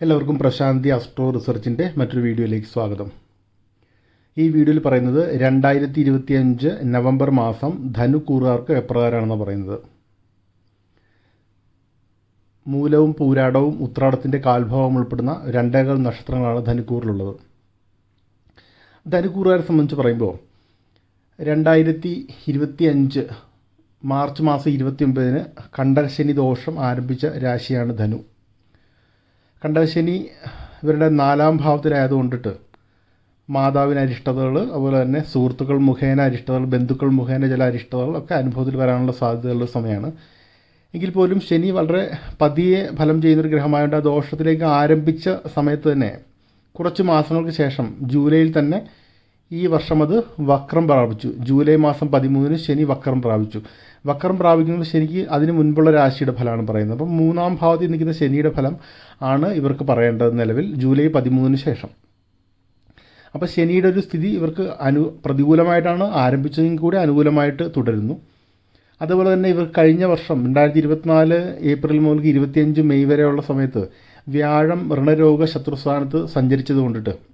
എല്ലാവർക്കും പ്രശാന്തി അസ്ട്രോ റിസർച്ചിന്റെ മറ്റൊരു വീഡിയോയിലേക്ക് സ്വാഗതം. ഈ വീഡിയോയിൽ പറയുന്നത് രണ്ടായിരത്തി ഇരുപത്തിയഞ്ച് നവംബർ മാസം ധനുക്കൂറുകാർക്ക് എപ്രകാരമാണെന്ന് പറയുന്നത്. മൂലവും പൂരാടവും ഉത്രാടത്തിന്റെ കാൽഭാവം ഉൾപ്പെടുന്ന രണ്ടേകാൽ നക്ഷത്രങ്ങളാണ് ധനുക്കൂറിലുള്ളത് ധനുക്കൂറുകാരെ സംബന്ധിച്ച് പറയുമ്പോൾ രണ്ടായിരത്തി ഇരുപത്തി അഞ്ച് മാർച്ച് മാസം ഇരുപത്തി ഒമ്പതിന് കണ്ടകശനി ദോഷം ആരംഭിച്ച രാശിയാണ് ധനു. കണ്ടകശനി ഇവരുടെ നാലാം ഭാവത്തിലായതുകൊണ്ടിട്ട് മാതാവിന് അരിഷ്ടതകൾ അതുപോലെ തന്നെ സുഹൃത്തുക്കൾ മുഖേന അരിഷ്ടതകൾ ബന്ധുക്കൾ മുഖേന ചില അരിഷ്ടതകൾ ഒക്കെ അനുഭവത്തിൽ വരാനുള്ള സാധ്യതയുള്ള സമയമാണ്. എങ്കിൽ പോലും ശനി വളരെ പതിയെ ഫലം ചെയ്യുന്നൊരു ഗ്രഹമായതുകൊണ്ട് ആ ദോഷത്തിലേക്ക് ആരംഭിച്ച സമയത്ത് തന്നെ കുറച്ച് മാസങ്ങൾക്ക് ശേഷം ജൂലൈയിൽ തന്നെ ഈ വർഷം അത് വക്രം പ്രാപിച്ചു. ജൂലൈ മാസം പതിമൂന്നിന് ശനി വക്രം പ്രാപിച്ചു. വക്രം പ്രാപിക്കുന്നത് ശനിക്ക് അതിന് മുൻപുള്ള രാശിയുടെ ഫലമാണ് പറയുന്നത്. അപ്പം മൂന്നാം ഭാവത്തിൽ നിൽക്കുന്ന ശനിയുടെ ഫലം ആണ് ഇവർക്ക് പറയേണ്ടത് നിലവിൽ ജൂലൈ പതിമൂന്നിന് ശേഷം. അപ്പോൾ ശനിയുടെ ഒരു സ്ഥിതി ഇവർക്ക് അനു പ്രതികൂലമായിട്ടാണ് ആരംഭിച്ചതെങ്കിൽ കൂടി അനുകൂലമായിട്ട് തുടരുന്നു. അതുപോലെ തന്നെ ഇവർ കഴിഞ്ഞ വർഷം രണ്ടായിരത്തി ഇരുപത്തിനാല് ഏപ്രിൽ മുതൽ ഇരുപത്തിയഞ്ച് മെയ് വരെയുള്ള സമയത്ത് വ്യാഴം ഋണരോഗ ശത്രുസ്ഥാനത്ത് സഞ്ചരിച്ചത് കൊണ്ടിട്ട്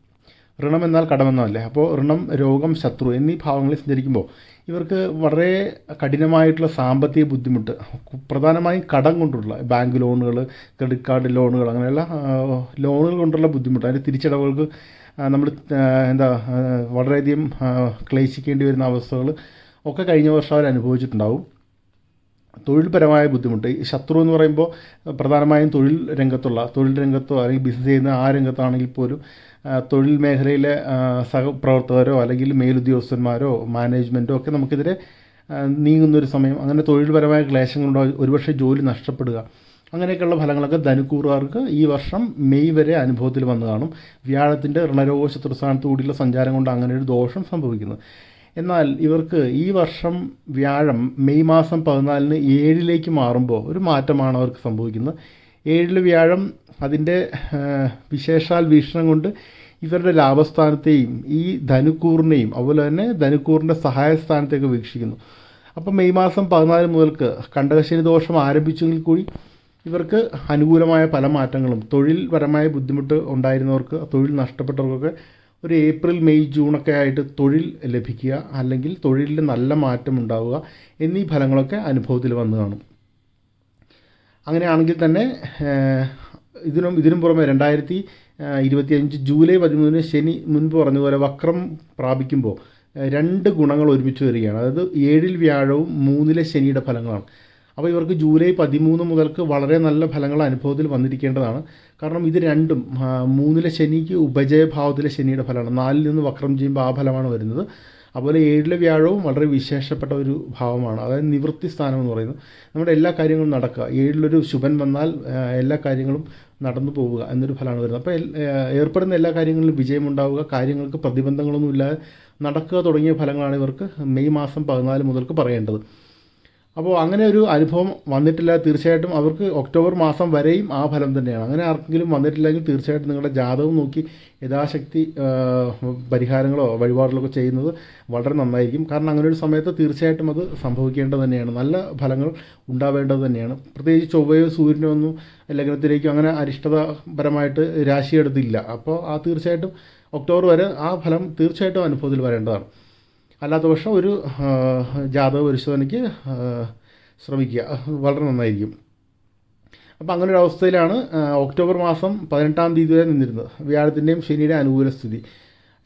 ഋണം എന്നാൽ കടമെന്നല്ലേ? അപ്പോൾ ഋണം രോഗം ശത്രു എന്നീ ഭാവങ്ങളിൽ സഞ്ചരിക്കുമ്പോൾ ഇവർക്ക് വളരെ കഠിനമായിട്ടുള്ള സാമ്പത്തിക ബുദ്ധിമുട്ട് പ്രധാനമായും കടം കൊണ്ടുള്ള ബാങ്ക് ലോണുകൾ ക്രെഡിറ്റ് കാർഡ് ലോണുകൾ അങ്ങനെയുള്ള ലോണുകൾ കൊണ്ടുള്ള ബുദ്ധിമുട്ട്. അതിന്റെ തിരിച്ചടവുകൾക്ക് നമ്മൾ എന്താ വളരെയധികം ക്ലേശിക്കേണ്ടി വരുന്ന അവസ്ഥകൾ ഒക്കെ കഴിഞ്ഞ വർഷം അവർ അനുഭവിച്ചിട്ടുണ്ടാവും തൊഴിൽപരമായ ബുദ്ധിമുട്ട്. ഈ ശത്രു എന്ന് പറയുമ്പോൾ പ്രധാനമായും തൊഴിൽ രംഗത്തുള്ള തൊഴിൽ രംഗത്തോ അല്ലെങ്കിൽ ബിസിനസ് ചെയ്യുന്ന ആ രംഗത്താണെങ്കിൽ പോലും തൊഴിൽ മേഖലയിലെ സഹപ്രവർത്തകരോ അല്ലെങ്കിൽ മേലുദ്യോഗസ്ഥന്മാരോ മാനേജ്മെന്റോ ഒക്കെ നമുക്കെതിരെ നീങ്ങുന്നൊരു സമയം അങ്ങനെ തൊഴിൽപരമായ ക്ലേശങ്ങളുണ്ടോ ഒരുപക്ഷെ ജോലി നഷ്ടപ്പെടുക. അങ്ങനെയൊക്കെയുള്ള ഫലങ്ങളൊക്കെ ധനുക്കൂറുകാർക്ക് ഈ വർഷം മെയ് വരെ അനുഭവത്തിൽ വന്നു കാണും വ്യാഴത്തിന്റെ ഋണരോഗ ശത്രുസ്ഥാനത്ത് കൂടിയുള്ള സഞ്ചാരം കൊണ്ട് അങ്ങനെ ഒരു ദോഷം സംഭവിക്കുന്നത് എന്നാൽ ഇവർക്ക് ഈ വർഷം വ്യാഴം മെയ് മാസം പതിനാലിന് ഏഴിലേക്ക് മാറുമ്പോൾ ഒരു മാറ്റമാണ് അവർക്ക് സംഭവിക്കുന്നത്. ഏഴിൽ വ്യാഴം അതിന്റെ വിശേഷാൽ വീക്ഷണം കൊണ്ട് ഇവരുടെ ലാഭസ്ഥാനത്തെയും ഈ ധനുക്കൂറിനെയും അതുപോലെ തന്നെ ധനുക്കൂറിന്റെ സഹായസ്ഥാനത്തേക്ക് വീക്ഷിക്കുന്നു. അപ്പം മെയ് മാസം പതിനാല് മുതൽക്ക് കണ്ടകശനി ദോഷം ആരംഭിച്ചെങ്കിൽ കൂടി ഇവർക്ക് അനുകൂലമായ പല മാറ്റങ്ങളും തൊഴിൽപരമായ ബുദ്ധിമുട്ട് ഉണ്ടായിരുന്നവർക്ക് തൊഴിൽ നഷ്ടപ്പെട്ടവർക്കൊക്കെ ഒരു ഏപ്രിൽ മെയ് ജൂണൊക്കെ ആയിട്ട് തൊഴിൽ ലഭിക്കുക അല്ലെങ്കിൽ തൊഴിലിൽ നല്ല മാറ്റം ഉണ്ടാവുക എന്നീ ഫലങ്ങളൊക്കെ അനുഭവത്തിൽ വന്നു കാണും. അങ്ങനെയാണെങ്കിൽ തന്നെ ഇതിനും ഇതിനും പുറമെ രണ്ടായിരത്തി ഇരുപത്തിയഞ്ച് ജൂലൈ പതിമൂന്നിന് ശനി മുൻപ് പറഞ്ഞതുപോലെ വക്രം പ്രാപിക്കുമ്പോൾ രണ്ട് ഗുണങ്ങൾ ഒരുമിച്ച് വരികയാണ്. അതായത് ഏഴിൽ വ്യാഴവും മൂന്നിലെ ശനിയുടെ ഫലങ്ങളാണ്. അപ്പോൾ ഇവർക്ക് ജൂലൈ പതിമൂന്ന് മുതൽക്ക് വളരെ നല്ല ഫലങ്ങൾ അനുഭവത്തിൽ വന്നിരിക്കേണ്ടതാണ്. കാരണം ഇത് രണ്ടും മൂന്നിലെ ശനിക്ക് ഉപജയഭാവത്തിലെ ശനിയുടെ ഫലമാണ്. നാലിൽ നിന്ന് വക്രം ചെയ്യുമ്പോൾ ആ ഫലമാണ് വരുന്നത്. അതുപോലെ ഏഴിലെ വ്യാഴവും വളരെ വിശേഷപ്പെട്ട ഒരു ഭാവമാണ്. അതായത് നിവൃത്തി സ്ഥാനം എന്ന് പറയുന്നത്. നമ്മുടെ എല്ലാ കാര്യങ്ങളും നടക്കുക. ഏഴിലൊരു ശുഭൻ വന്നാൽ എല്ലാ കാര്യങ്ങളും നടന്നു പോവുക എന്നൊരു ഫലമാണ് വരുന്നത്. അപ്പോൾ ഏർപ്പെടുന്ന എല്ലാ കാര്യങ്ങളിലും വിജയമുണ്ടാവുക. കാര്യങ്ങൾക്ക് പ്രതിബന്ധങ്ങളൊന്നും ഇല്ലാതെ നടക്കുക തുടങ്ങിയ ഫലങ്ങളാണ് ഇവർക്ക് മെയ് മാസം പതിനാല് മുതൽക്ക് പറയേണ്ടത്. അപ്പോൾ അങ്ങനെ ഒരു അനുഭവം വന്നിട്ടില്ല. തീർച്ചയായിട്ടും അവർക്ക് ഒക്ടോബർ മാസം വരെയും ആ ഫലം തന്നെയാണ്. അങ്ങനെ ആർക്കെങ്കിലും വന്നിട്ടില്ലെങ്കിൽ തീർച്ചയായിട്ടും നിങ്ങളുടെ ജാതകം നോക്കി യഥാശക്തി പരിഹാരങ്ങളോ വഴിപാടുകളോ ചെയ്യുന്നത് വളരെ നന്നായിരിക്കും. കാരണം അങ്ങനെ ഒരു സമയത്ത് തീർച്ചയായിട്ടും അത് സംഭവിക്കേണ്ടത് തന്നെയാണ്. നല്ല ഫലങ്ങൾ ഉണ്ടാവേണ്ടത് തന്നെയാണ്. പ്രത്യേകിച്ച് ചൊവ്വയോ സൂര്യനോ ഒന്നും ലഗ്നത്തിലേക്കും അങ്ങനെ അരിഷ്ടതപരമായിട്ട് രാശിയെടുത്തില്ല. അപ്പോൾ ആ തീർച്ചയായിട്ടും ഒക്ടോബർ വരെ ആ ഫലം തീർച്ചയായിട്ടും അനുഭവത്തിൽ വരേണ്ടതാണ്. അല്ലാത്ത പക്ഷം ഒരു ജാതക പരിശോധനയ്ക്ക് ശ്രമിക്കുക. വളരെ നന്നായിരിക്കും. അപ്പോൾ അങ്ങനെ ഒരു അവസ്ഥയിലാണ് ഒക്ടോബർ മാസം പതിനെട്ടാം തീയതി വരെ നിന്നിരുന്നത്. വ്യാഴത്തിന്റെയും ശനിയുടെ അനുകൂല സ്ഥിതി.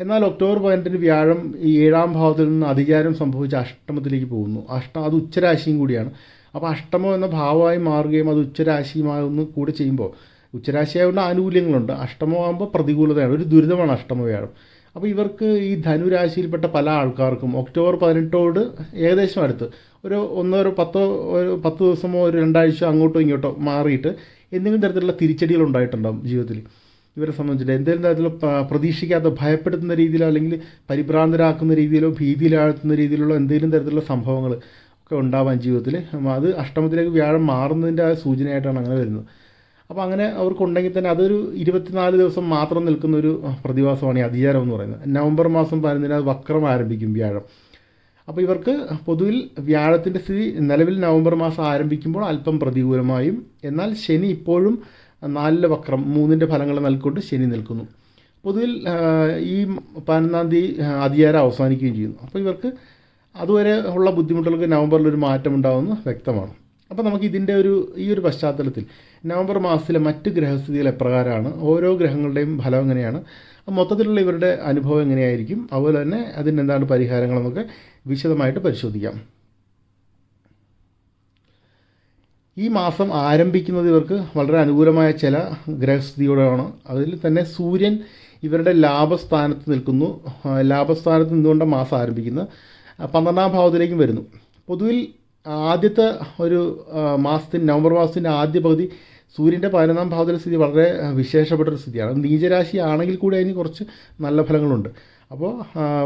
എന്നാൽ ഒക്ടോബർ പതിനെട്ടിന് വ്യാഴം ഈ ഏഴാം ഭാവത്തിൽ നിന്ന് അധികാരം സംഭവിച്ച അഷ്ടമത്തിലേക്ക് പോകുന്നു. അഷ്ടം അത് ഉച്ചരാശിയും കൂടിയാണ്. അപ്പോൾ അഷ്ടമം എന്ന ഭാവമായി മാറുകയും അത് ഉച്ചരാശിയുമാകുന്നു കൂടെ ചെയ്യുമ്പോൾ. ഉച്ചരാശിയായതുകൊണ്ട് ആനുകൂല്യങ്ങളുണ്ട്. അഷ്ടമമാകുമ്പോൾ പ്രതികൂലതയാണ്. ഒരു ദുരിതമാണ് അഷ്ടമ വ്യാഴം അപ്പോൾ ഇവർക്ക് ഈ ധനുരാശിയിൽപ്പെട്ട പല ആൾക്കാർക്കും ഒക്ടോബർ പതിനെട്ടോട് ഏകദേശം അടുത്ത്. ഒരു ഒന്നോ ഒരു പത്തോ ഒരു പത്ത് ദിവസമോ ഒരു രണ്ടാഴ്ച അങ്ങോട്ടോ ഇങ്ങോട്ടോ മാറിയിട്ട് എന്തെങ്കിലും തരത്തിലുള്ള തിരിച്ചടികൾ ഉണ്ടായിട്ടുണ്ടാകും ജീവിതത്തിൽ. ഇവരെ സംബന്ധിച്ചിട്ട് എന്തെങ്കിലും തരത്തിലുള്ള പ്രതീക്ഷിക്കാത്ത ഭയപ്പെടുത്തുന്ന രീതിയിലോ അല്ലെങ്കിൽ പരിഭ്രാന്തരാക്കുന്ന രീതിയിലോ ഭീതിയിലാഴ്ത്തുന്ന രീതിയിലുള്ള എന്തെങ്കിലും തരത്തിലുള്ള സംഭവങ്ങൾ ഒക്കെ ഉണ്ടാവാൻ ജീവിതത്തിൽ. അത് അഷ്ടമത്തിലേക്ക് വ്യാഴം മാറുന്നതിന്റെ ആ സൂചനയായിട്ടാണ് അങ്ങനെ വരുന്നത്. അപ്പോൾ അങ്ങനെ അവർക്കുണ്ടെങ്കിൽ തന്നെ അതൊരു ഇരുപത്തിനാല് ദിവസം മാത്രം നിൽക്കുന്ന ഒരു പ്രതിഭാസമാണ് ഈ അധികാരം എന്ന് പറയുന്നത്. നവംബർ മാസം പതിനൊന്നിന് അത് വക്രം ആരംഭിക്കും വ്യാഴം. അപ്പോൾ ഇവർക്ക് പൊതുവിൽ വ്യാഴത്തിന്റെ സ്ഥിതി നിലവിൽ നവംബർ മാസം ആരംഭിക്കുമ്പോൾ അല്പം പ്രതികൂലമായും എന്നാൽ ശനി ഇപ്പോഴും നാലിലെ വക്രം മൂന്നിന്റെ ഫലങ്ങൾ നൽകിക്കൊണ്ട് ശനി നിൽക്കുന്നു. പൊതുവിൽ ഈ പതിനൊന്നാം തീയതി അധികാരം അവസാനിക്കുകയും ചെയ്യുന്നു. അപ്പോൾ ഇവർക്ക് അതുവരെ ഉള്ള ബുദ്ധിമുട്ടുകൾക്ക് നവംബറിൽ ഒരു മാറ്റം ഉണ്ടാകുമെന്ന് വ്യക്തമാണ്. അപ്പോൾ നമുക്ക് ഇതിന്റെ ഒരു ഈ ഒരു പശ്ചാത്തലത്തിൽ നവംബർ മാസത്തിലെ മറ്റ് ഗ്രഹസ്ഥിതികൾ എപ്രകാരമാണ് ഓരോ ഗ്രഹങ്ങളുടെയും ഫലം എങ്ങനെയാണ്? മൊത്തത്തിലുള്ള ഇവരുടെ അനുഭവം എങ്ങനെയായിരിക്കും? അതുപോലെ തന്നെ അതിന് എന്താണ് പരിഹാരങ്ങൾ പരിഹാരങ്ങളെന്നൊക്കെ വിശദമായിട്ട് പരിശോധിക്കാം. ഈ മാസം ആരംഭിക്കുന്നത് ഇവർക്ക് വളരെ അനുകൂലമായ ചില ഗ്രഹസ്ഥിതിയോടാണ്. അതിൽ തന്നെ സൂര്യൻ ഇവരുടെ ലാഭസ്ഥാനത്ത് നിൽക്കുന്നു. ലാഭസ്ഥാനത്ത് നിന്നുകൊണ്ട് മാസം ആരംഭിക്കുന്നത്. പന്ത്രണ്ടാം ഭാവത്തിലേക്കും വരുന്നു. പൊതുവിൽ ആദ്യത്തെ ഒരു മാസത്തിന്റെ നവംബർ മാസത്തിന്റെ ആദ്യ പകുതി സൂര്യന്റെ പതിനൊന്നാം ഭാവത്തിലെ സ്ഥിതി വളരെ വിശേഷപ്പെട്ട ഒരു സ്ഥിതിയാണ് നീചരാശി ആണെങ്കിൽ കൂടി അതിന് കുറച്ച് നല്ല ഫലങ്ങളുണ്ട്. അപ്പോൾ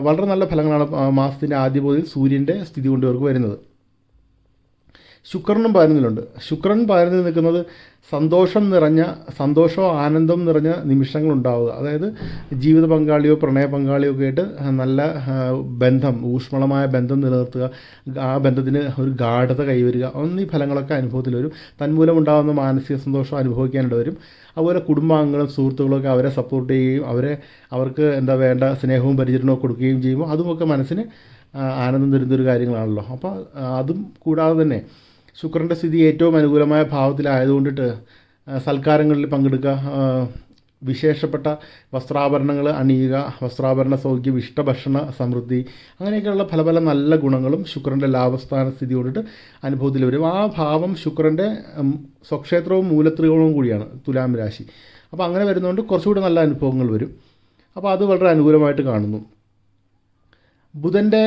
വളരെ നല്ല ഫലങ്ങളാണ് മാസത്തിന്റെ ആദ്യ പകുതിയിൽ സൂര്യന്റെ സ്ഥിതി കൊണ്ട് ഇവർക്ക് വരുന്നത്. ശുക്രനും പതിനൊന്നിലുണ്ട് ശുക്രൻ പതിനൊന്നിൽ നിൽക്കുന്നത് സന്തോഷം നിറഞ്ഞ സന്തോഷവും ആനന്ദം നിറഞ്ഞ നിമിഷങ്ങൾ ഉണ്ടാവുക അതായത് ജീവിത പങ്കാളിയോ പ്രണയ പങ്കാളിയോ ഒക്കെ ആയിട്ട് നല്ല ബന്ധം ഊഷ്മളമായ ബന്ധം നിലനിർത്തുക. ആ ബന്ധത്തിന് ഒരു ഗാഠത കൈവരിക. എന്നീ ഫലങ്ങളൊക്കെ അനുഭവത്തിൽ വരും. തന്മൂലം ഉണ്ടാകുന്ന മാനസിക സന്തോഷം അനുഭവിക്കാനിട വരും. അതുപോലെ കുടുംബാംഗങ്ങളും സുഹൃത്തുക്കളൊക്കെ അവരെ സപ്പോർട്ട് ചെയ്യുകയും അവരെ അവർക്ക് എന്താ വേണ്ട സ്നേഹവും പരിചരണവും കൊടുക്കുകയും ചെയ്യുമ്പോൾ അതുമൊക്കെ മനസ്സിന് ആനന്ദം തരുന്നൊരു കാര്യങ്ങളാണല്ലോ. അപ്പോൾ അതും കൂടാതെ തന്നെ ശുക്രന്റെ സ്ഥിതി ഏറ്റവും അനുകൂലമായ ഭാവത്തിലായതുകൊണ്ടിട്ട് സൽക്കാരങ്ങളിൽ പങ്കെടുക്കുക വിശേഷപ്പെട്ട വസ്ത്രാഭരണങ്ങൾ അണിയുക വസ്ത്രാഭരണ സൗഖ്യം ഇഷ്ടഭക്ഷണ സമൃദ്ധി അങ്ങനെയൊക്കെയുള്ള പല പല നല്ല ഗുണങ്ങളും ശുക്രന്റെ ലാഭസ്ഥാന സ്ഥിതി കൊണ്ടിട്ട് അനുഭവത്തിൽ വരും. ആ ഭാവം ശുക്രന്റെ സ്വക്ഷേത്രവും മൂലത്രികോണവും കൂടിയാണ് തുലാം രാശി. അപ്പോൾ അങ്ങനെ വരുന്നതുകൊണ്ട് കുറച്ചുകൂടി നല്ല അനുഭവങ്ങൾ വരും. അപ്പോൾ അത് വളരെ അനുകൂലമായിട്ട് കാണുന്നു. ബുധന്റെ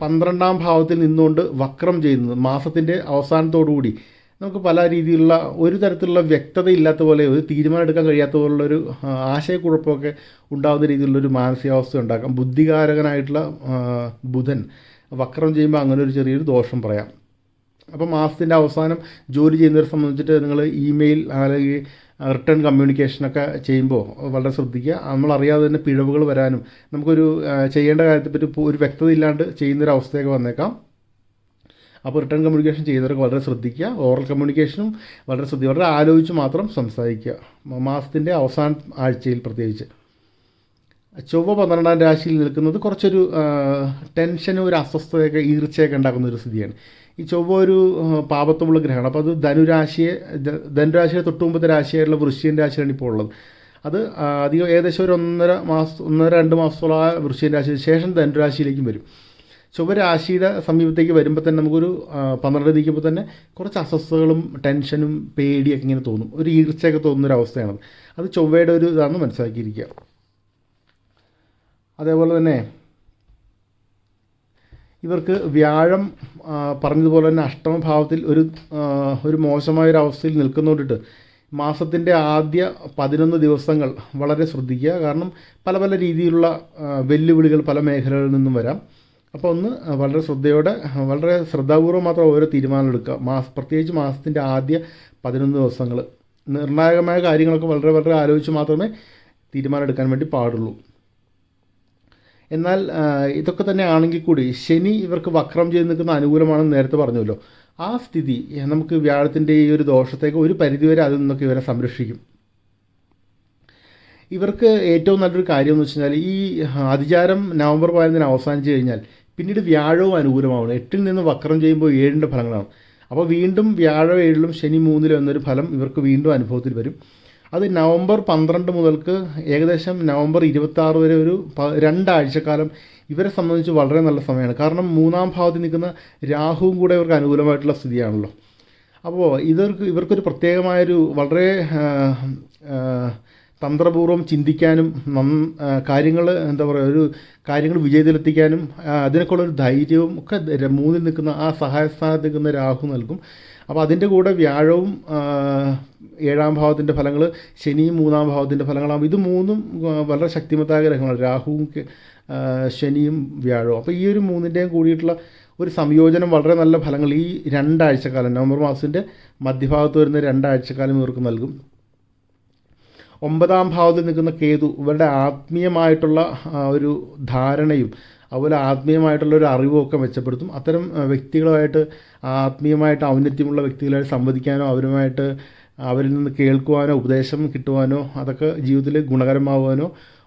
പന്ത്രണ്ടാം ഭാവത്തിൽ നിന്നുകൊണ്ട് വക്രം ചെയ്യുന്നത് മാസത്തിന്റെ അവസാനത്തോടുകൂടി. നമുക്ക് പല രീതിയിലുള്ള ഒരു തരത്തിലുള്ള വ്യക്തത ഇല്ലാത്ത പോലെ ഒരു തീരുമാനം എടുക്കാൻ കഴിയാത്ത പോലുള്ളൊരു ആശയക്കുഴപ്പമൊക്കെ ഉണ്ടാകുന്ന രീതിയിലുള്ളൊരു മാനസികാവസ്ഥ ഉണ്ടാക്കാം. ബുദ്ധികാരകനായിട്ടുള്ള ബുധൻ വക്രം ചെയ്യുമ്പോൾ അങ്ങനെ ഒരു ചെറിയൊരു ദോഷം പറയാം. അപ്പോൾ മാസത്തിന്റെ അവസാനം ജോലി ചെയ്യുന്നവരെ സംബന്ധിച്ചിട്ട് നിങ്ങൾ ഇമെയിൽ അല്ലെങ്കിൽ റിട്ടേൺ കമ്മ്യൂണിക്കേഷനൊക്കെ ചെയ്യുമ്പോൾ വളരെ ശ്രദ്ധിക്കുക. നമ്മളറിയാതെ തന്നെ പിഴവുകൾ വരാനും നമുക്കൊരു ചെയ്യേണ്ട കാര്യത്തെപ്പറ്റി ഒരു വ്യക്തത ഇല്ലാണ്ട് ചെയ്യുന്നൊരു അവസ്ഥയൊക്കെ വന്നേക്കാം. അപ്പോൾ റിട്ടേൺ കമ്മ്യൂണിക്കേഷൻ ചെയ്യുന്നവർക്ക് വളരെ ശ്രദ്ധിക്കുക. ഓറൽ കമ്മ്യൂണിക്കേഷനും വളരെ ശ്രദ്ധിക്കുക. വളരെ ആലോചിച്ച് മാത്രം സംസാരിക്കുക. മാസത്തിന്റെ അവസാന ആഴ്ചയിൽ പ്രത്യേകിച്ച്. ചൊവ്വ പന്ത്രണ്ടാം രാശിയിൽ നിൽക്കുന്നത് കുറച്ചൊരു ടെൻഷനും ഒരു അസ്വസ്ഥതയൊക്കെ ഈർച്ചയൊക്കെ ഉണ്ടാക്കുന്ന ഒരു സ്ഥിതിയാണ്. ഈ ചൊവ്വ ഒരു പാപത്വമുള്ള ഗ്രഹമാണ്. അപ്പോൾ അത് ധനുരാശിയെ ധനുരാശിയെ തൊട്ട് രാശിയായിട്ടുള്ള വൃശ്ചിയൻ രാശിയാണ് ഇപ്പോൾ ഉള്ളത്. അത് അധികം ഏകദേശം ഒരു ഒന്നര മാസം ഒന്നര രണ്ട് മാസത്തോളം ആ വൃശ്ചിയൻ രാശിക്ക് ശേഷം ധനുരാശിയിലേക്കും വരും. ചൊവ്വ രാശിയുടെ സമീപത്തേക്ക് വരുമ്പോൾ തന്നെ നമുക്കൊരു പന്ത്രണ്ട് നിൽക്കുമ്പോൾ തന്നെ കുറച്ച് അസ്വസ്ഥതകളും ടെൻഷനും പേടിയൊക്കെ ഇങ്ങനെ തോന്നും. ഒരു ഈർച്ചയൊക്കെ തോന്നുന്ന ഒരു അവസ്ഥയാണത്. അത് ചൊവ്വയുടെ ഒരു ഇതാണെന്ന് മനസ്സിലാക്കിയിരിക്കുക. അതേപോലെ തന്നെ ഇവർക്ക് വ്യാഴം പറഞ്ഞതുപോലെ തന്നെ അഷ്ടമഭാവത്തിൽ ഒരു ഒരു മോശമായ ഒരു അവസ്ഥയിൽ നിൽക്കുന്നതുകൊണ്ടിട്ട് മാസത്തിന്റെ ആദ്യ പതിനൊന്ന് ദിവസങ്ങൾ വളരെ ശ്രദ്ധിക്കുക. കാരണം പല പല രീതിയിലുള്ള വെല്ലുവിളികൾ പല മേഖലകളിൽ നിന്നും വരാം. അപ്പോൾ ഒന്ന് വളരെ ശ്രദ്ധയോടെ വളരെ ശ്രദ്ധാപൂർവം മാത്രം ഓരോ തീരുമാനം എടുക്കുക. മാസ പ്രത്യേകിച്ച് മാസത്തിന്റെ ആദ്യ പതിനൊന്ന് ദിവസങ്ങൾ. നിർണായകമായ കാര്യങ്ങളൊക്കെ വളരെ വളരെ ആലോചിച്ച് മാത്രമേ തീരുമാനം എടുക്കാൻ വേണ്ടി പാടുള്ളൂ. എന്നാൽ ഇതൊക്കെ തന്നെ ആണെങ്കിൽ കൂടി ശനി ഇവർക്ക് വക്രം ചെയ്ത് നിൽക്കുന്ന അനുകൂലമാണെന്ന് നേരത്തെ പറഞ്ഞല്ലോ. ആ സ്ഥിതി നമുക്ക് വ്യാഴത്തിന്റെ ഈ ഒരു ദോഷത്തേക്ക് ഒരു പരിധിവരെ അതിൽ നിന്നൊക്കെ ഇവരെ സംരക്ഷിക്കും. ഇവർക്ക് ഏറ്റവും നല്ലൊരു കാര്യം എന്ന് വെച്ച് കഴിഞ്ഞാൽ ഈ അതിചാരം നവംബർ പതിനൊന്നിന് അവസാനിച്ച് കഴിഞ്ഞാൽ പിന്നീട് വ്യാഴവും അനുകൂലമാവണം. എട്ടിൽ നിന്ന് വക്രം ചെയ്യുമ്പോൾ ഏഴിന്റെ ഫലങ്ങളാണ്. അപ്പോൾ വീണ്ടും വ്യാഴം ഏഴിലും ശനി മൂന്നിലും എന്നൊരു ഫലം ഇവർക്ക് വീണ്ടും അനുഭവത്തിൽ വരും. അത് നവംബർ പന്ത്രണ്ട് മുതൽക്ക് ഏകദേശം നവംബർ ഇരുപത്തി ആറ് വരെ ഒരു രണ്ടാഴ്ചക്കാലം ഇവരെ സംബന്ധിച്ച് വളരെ നല്ല സമയമാണ്. കാരണം മൂന്നാം ഭാവത്തിൽ നിൽക്കുന്ന രാഹുവും കൂടെ ഇവർക്ക് അനുകൂലമായിട്ടുള്ള സ്ഥിതിയാണല്ലോ. അപ്പോൾ ഇവർക്ക് ഇവർക്കൊരു പ്രത്യേകമായൊരു വളരെ തന്ത്രപൂർവം ചിന്തിക്കാനും കാര്യങ്ങൾ എന്താ പറയുക ഒരു കാര്യങ്ങൾ വിജയത്തിലെത്തിക്കാനും അതിനൊക്കെയുള്ളൊരു ധൈര്യവും ഒക്കെ മൂന്നിൽ നിൽക്കുന്ന ആ സഹായസ്ഥാനത്ത് നിൽക്കുന്ന രാഹു നൽകും. അപ്പോൾ അതിന്റെ കൂടെ വ്യാഴവും ഏഴാം ഭാവത്തിന്റെ ഫലങ്ങൾ ശനിയും മൂന്നാം ഭാവത്തിന്റെ ഫലങ്ങളാകും ഇത് മൂന്നും വളരെ ശക്തിമത്തായ ഗ്രഹങ്ങളാണ്. രാഹുവും ശനിയും വ്യാഴവും. അപ്പോൾ ഈ ഒരു മൂന്നിന്റെയും കൂടിയിട്ടുള്ള ഒരു സംയോജനം വളരെ നല്ല ഫലങ്ങൾ ഈ രണ്ടാഴ്ചക്കാലം നവംബർ മാസത്തിന്റെ മധ്യഭാഗത്ത് വരുന്ന രണ്ടാഴ്ചക്കാലം ഇവർക്ക് നൽകും. ഒമ്പതാം ഭാവത്തിൽ നിൽക്കുന്ന കേതു ഇവരുടെ ആത്മീയമായിട്ടുള്ള ഒരു ധാരണയും അതുപോലെ ആത്മീയമായിട്ടുള്ള ഒരു അറിവും ഒക്കെ മെച്ചപ്പെടുത്തും. അത്തരം വ്യക്തികളുമായിട്ട് ആത്മീയമായിട്ട് ഔന്നത്യമുള്ള വ്യക്തികളായിട്ട് സംവദിക്കാനോ അവരുമായിട്ട് അവരിൽ നിന്ന് കേൾക്കുവാനോ ഉപദേശം കിട്ടുവാനോ അതൊക്കെ ജീവിതത്തിൽ ഗുണകരമാവാനോ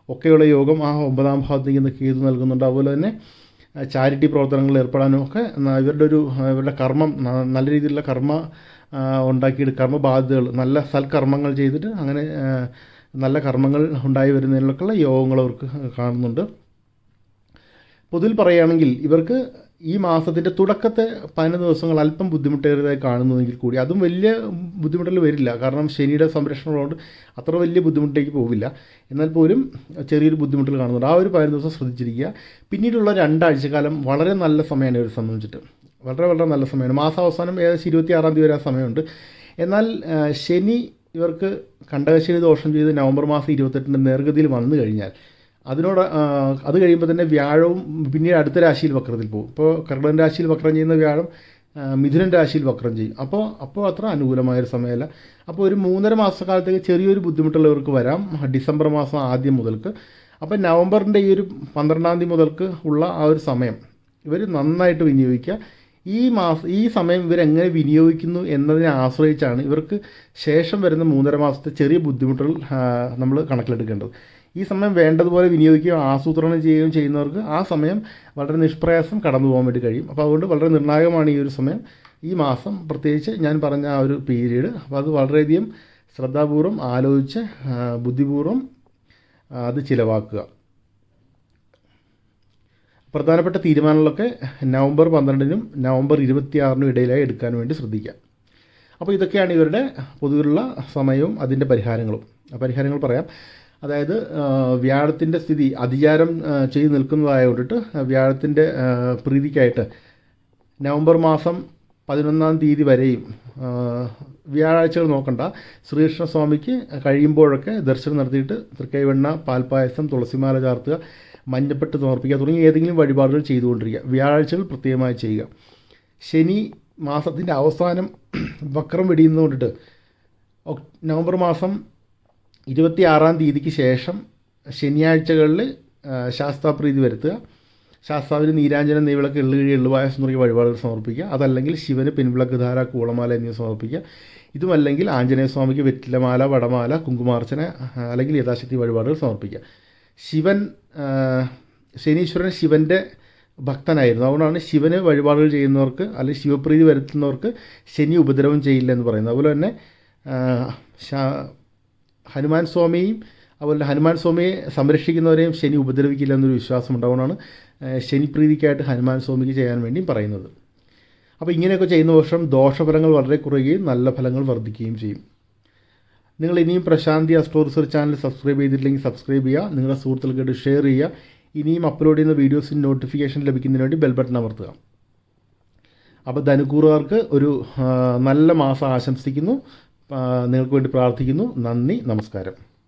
ഒക്കെയുള്ള യോഗം ആ ഒമ്പതാം ഭാഗത്തേക്ക് ഇന്ന് കേതു നൽകുന്നുണ്ട്. അതുപോലെ തന്നെ ചാരിറ്റി പ്രവർത്തനങ്ങളിൽ ഏർപ്പെടാനും ഒക്കെ ഇവരുടെ ഒരു ഇവരുടെ കർമ്മം നല്ല രീതിയിലുള്ള കർമ്മ ഉണ്ടാക്കിയിട്ട് കർമ്മബാധ്യതകൾ നല്ല സൽക്കർമ്മങ്ങൾ ചെയ്തിട്ട് അങ്ങനെ നല്ല കർമ്മങ്ങൾ ഉണ്ടായി വരുന്നതിനൊക്കെയുള്ള യോഗങ്ങൾ അവർക്ക് കാണുന്നുണ്ട്. പൊതുവിൽ പറയുകയാണെങ്കിൽ ഇവർക്ക് ഈ മാസത്തിന്റെ തുടക്കത്തെ പതിനൊന്ന് ദിവസങ്ങൾ അല്പം ബുദ്ധിമുട്ടേറിയതായി കാണുന്നുവെങ്കിൽ കൂടി അതും വലിയ ബുദ്ധിമുട്ടുകൾ വരില്ല. കാരണം ശനിയുടെ സംരക്ഷണമുള്ളതുകൊണ്ട് അത്ര വലിയ ബുദ്ധിമുട്ടിലേക്ക് പോവില്ല. എന്നാൽ പോലും ചെറിയൊരു ബുദ്ധിമുട്ടുകൾ കാണുന്നുണ്ട്. ആ ഒരു പതിനൊന്ന് ദിവസം ശ്രദ്ധിച്ചിരിക്കുക. പിന്നീടുള്ള രണ്ടാഴ്ചക്കാലം വളരെ നല്ല സമയമാണ് ഇവരെ സംബന്ധിച്ചിട്ട്. വളരെ വളരെ നല്ല സമയമാണ്. മാസാവസാനം ഏകദേശം ഇരുപത്തി ആറാം തീയതി വരെ ആ സമയമുണ്ട്. എന്നാൽ ശനി ഇവർക്ക് കണ്ടകശനി ദോഷം ചെയ്ത് നവംബർ മാസം ഇരുപത്തെട്ടിന്റെ നേർഗതിയിൽ വന്നു കഴിഞ്ഞാൽ അതിനോട് അത് കഴിയുമ്പോൾ തന്നെ വ്യാഴവും പിന്നീട് അടുത്ത രാശിയിൽ വക്രത്തിൽ പോകും. ഇപ്പോൾ കർക്കിടകൻ രാശിയിൽ വക്രം ചെയ്യുന്ന വ്യാഴം മിഥുനൻ രാശിയിൽ വക്രം ചെയ്യും. അപ്പോൾ അപ്പോൾ അത്ര അനുകൂലമായൊരു സമയമല്ല. അപ്പോൾ ഒരു മൂന്നര മാസക്കാലത്തേക്ക് ചെറിയൊരു ബുദ്ധിമുട്ടുള്ളവർക്ക് വരാം. ഡിസംബർ മാസം ആദ്യം മുതൽക്ക്. അപ്പോൾ നവംബറിന്റെ ഈ ഒരു പന്ത്രണ്ടാം തീയതി മുതൽക്ക് ഉള്ള ആ ഒരു സമയം ഇവർ നന്നായിട്ട് വിനിയോഗിക്കുക. ഈ മാസം ഈ സമയം ഇവരെങ്ങനെ വിനിയോഗിക്കുന്നു എന്നതിനെ ആശ്രയിച്ചാണ് ഇവർക്ക് ശേഷം വരുന്ന മൂന്നര മാസത്തെ ചെറിയ ബുദ്ധിമുട്ടുകൾ നമ്മൾ കണക്കിലെടുക്കേണ്ടത്. ഈ സമയം വേണ്ടതുപോലെ വിനിയോഗിക്കുകയും ആസൂത്രണം ചെയ്യുകയും ചെയ്യുന്നവർക്ക് ആ സമയം വളരെ നിഷ്പ്രയാസം കടന്നു പോകാൻ വേണ്ടി കഴിയും. അപ്പോൾ അതുകൊണ്ട് വളരെ നിർണായകമാണ് ഈ ഒരു സമയം. ഈ മാസം പ്രത്യേകിച്ച് ഞാൻ പറഞ്ഞ ആ ഒരു പീരീഡ് അപ്പോൾ അത് വളരെയധികം ശ്രദ്ധാപൂർവം ആലോചിച്ച് ബുദ്ധിപൂർവം അത് ചിലവാക്കുക. പ്രധാനപ്പെട്ട തീരുമാനങ്ങളൊക്കെ നവംബർ പന്ത്രണ്ടിനും നവംബർ ഇരുപത്തിയാറിനും ഇടയിലായി എടുക്കാൻ വേണ്ടി ശ്രദ്ധിക്കുക. അപ്പോൾ ഇതൊക്കെയാണ് ഇവരുടെ പൊതുവിലുള്ള സമയവും അതിന്റെ പരിഹാരങ്ങളും. ആ പരിഹാരങ്ങൾ പറയാം. അതായത് വ്യാഴത്തിന്റെ സ്ഥിതി അധികാരം ചെയ്തു നിൽക്കുന്നതായതുകൊണ്ടിട്ട് വ്യാഴത്തിന്റെ പ്രീതിക്കായിട്ട് നവംബർ മാസം പതിനൊന്നാം തീയതി വരെയും വ്യാഴാഴ്ചകൾ നോക്കണ്ട. ശ്രീകൃഷ്ണസ്വാമിക്ക് കഴിയുമ്പോഴൊക്കെ ദർശനം നടത്തിയിട്ട് തൃക്കൈവെണ്ണ പാൽപ്പായസം തുളസിമാല ചാർത്തുക മഞ്ഞപ്പെട്ട് സമർപ്പിക്കുക തുടങ്ങിയ ഏതെങ്കിലും വഴിപാടുകൾ ചെയ്തുകൊണ്ടിരിക്കുക. വ്യാഴാഴ്ചകൾ പ്രത്യേകമായി ചെയ്യുക. ശനി മാസത്തിന്റെ അവസാനം വക്രം വെടിയുന്നതുകൊണ്ടിട്ട് നവംബർ മാസം ഇരുപത്തി ആറാം തീയതിക്ക് ശേഷം ശനിയാഴ്ചകളിൽ ശാസ്താ ശാസ്താപ്രീതി വരുത്തുക. ശാസ്താവിന് നീരാഞ്ജനം നെയ്വിളക്ക് എള്ളുകിഴി എള്ളുപായസം തുടങ്ങിയ വഴിപാടുകൾ സമർപ്പിക്കുക. അതല്ലെങ്കിൽ ശിവന് പിൻവിളക്ക് ധാര കൂളമാല എന്നിവ സമർപ്പിക്കുക. ഇതുമല്ലെങ്കിൽ ആഞ്ജനേയ സ്വാമിക്ക് വെറ്റിലമാല വടമാല കുങ്കുമാർച്ചന അല്ലെങ്കിൽ യഥാശക്തി വഴിപാടുകൾ സമർപ്പിക്കുക. ശിവൻ ശനീശ്വരൻ ശിവന്റെ ഭക്തനായിരുന്നു. അതുകൊണ്ടാണ് ശിവന് വഴിപാടുകൾ ചെയ്യുന്നവർക്ക് അല്ലെങ്കിൽ ശിവപ്രീതി വരുത്തുന്നവർക്ക് ശനി ഉപദ്രവം ചെയ്യില്ല എന്ന് പറയുന്നത്. അതുപോലെ തന്നെ ഹനുമാൻ സ്വാമിയും അതുപോലെ ഹനുമാൻ സ്വാമിയെ സംരക്ഷിക്കുന്നവരെയും ശനി ഉപദ്രവിക്കില്ല എന്നൊരു വിശ്വാസം ഉണ്ടാവുന്നതാണ് ശനിപ്രീതിക്കായിട്ട് ഹനുമാൻ സ്വാമിക്ക് ചെയ്യാൻ വേണ്ടി പറയുന്നത്. അപ്പോൾ ഇങ്ങനെയൊക്കെ ചെയ്യുന്ന വർഷം ദോഷഫലങ്ങൾ വളരെ കുറയുകയും നല്ല ഫലങ്ങൾ വർദ്ധിക്കുകയും ചെയ്യും. നിങ്ങൾ ഇനിയും Prashanthi astro research channel subscribe ചെയ്തിട്ടില്ലെങ്കിൽ സബ്സ്ക്രൈബ് ചെയ്യുക നിങ്ങളുടെ സുഹൃത്തുക്കൾക്ക് ഷെയർ ചെയ്യുക ഇനിയും അപ്ലോഡ് ചെയ്യുന്ന വീഡിയോസിന് നോട്ടിഫിക്കേഷൻ ലഭിക്കുന്നതിന് വേണ്ടി ബെൽ ബട്ടൺ അമർത്തുക. അപ്പോൾ ധനുക്കൂറുകാർക്ക് ഒരു നല്ല മാസം ആശംസിക്കുന്നു. നിങ്ങൾക്ക് വേണ്ടി പ്രാർത്ഥിക്കുന്നു. നന്ദി. നമസ്കാരം.